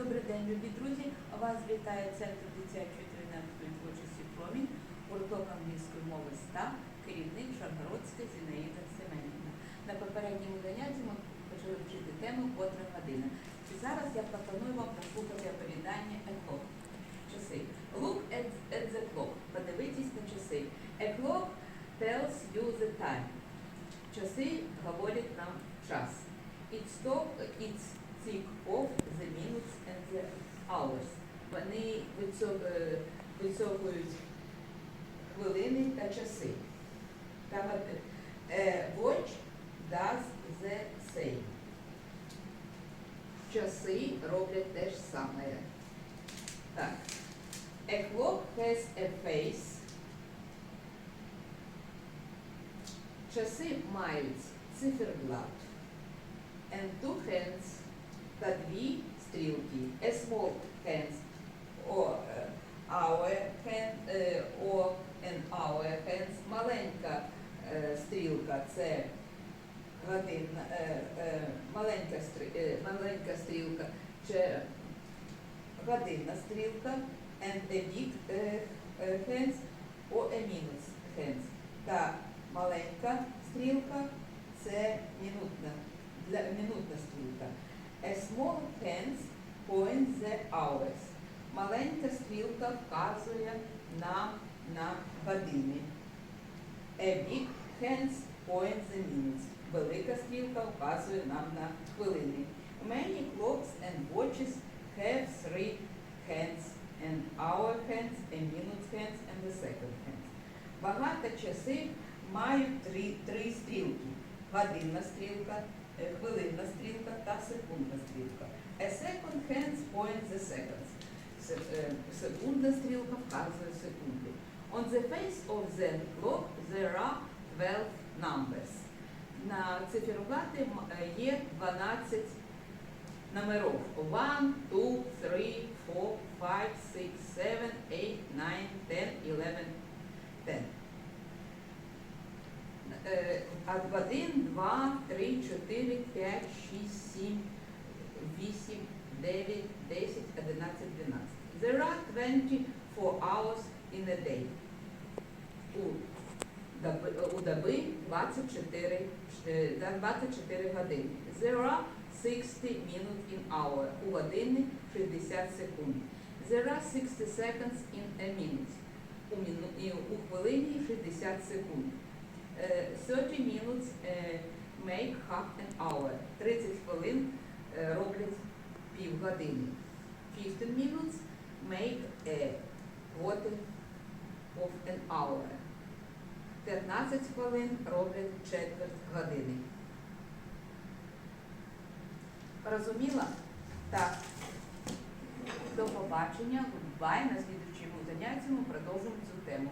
Добрий день, любі друзі. Вас вітає Центр дитячої тренерської творчості Промінь, гурток англійської мови СТА, керівник Шаргородська Зінаїда Семенівна. На попередньому занятті ми почали вчити тему котра година. І зараз я пропоную вам послухати оповідання «Еклок». Часи. Look at, at the clock. Подивитись на часи. A clock tells you the time. Часи говорять нам час. It's stop, it's tick off the minutes and the hours. Вони е, вицьовують хвилини та часи. Е, Watch does the same. Часи роблять те ж саме. Так. A clock has a face. Часи мають циферблат and two hands та дві стрілки. A small hands our hand, or and our hands. Маленька стрілка це годинна, маленька, маленька стрілка це годинна стрілка and a big hands or a minute hands. Та маленька стрілка це минутна, для, минутна стрілка. A small hands points the hours. Маленька стрілка вказує нам на години. A big hands points the minutes. Велика стрілка вказує нам на хвилини. Many clocks and watches have three hands and hour hands, a minute hands and the second hands. Багато часів мають три, три стрілки. Годинна стрілка, е, Хвилинна стрілка та секундна стрілка. A second hands points the seconds. Е, Секундна стрілка вказує секунди. On the face of the clock there are 12 numbers. На циферблаті е, є 12 номерів. 1, 2, 3, 4, 5, 6, 7, 8, 9, 10, 11, 10. Е, а 1, 2, 3, 4, 5, 6, 7, 8, 9, 10, 11, 12. There are 24 hours in a day. У доби, у доби 24, е, 24 години. There are 60 minutes in hour. У години 60 секунд. There are 60 seconds in a minute. У хвилині 60 секунд. Е, 30 minutes е, make half an hour. 30 хвилин е, роблять півгодини. 15 minutes make a quarter of an hour. 15 хвилин роблять четверть години. Розуміла? Так. До побачення. Гудбай. На слідчому занятті ми продовжимо цю тему.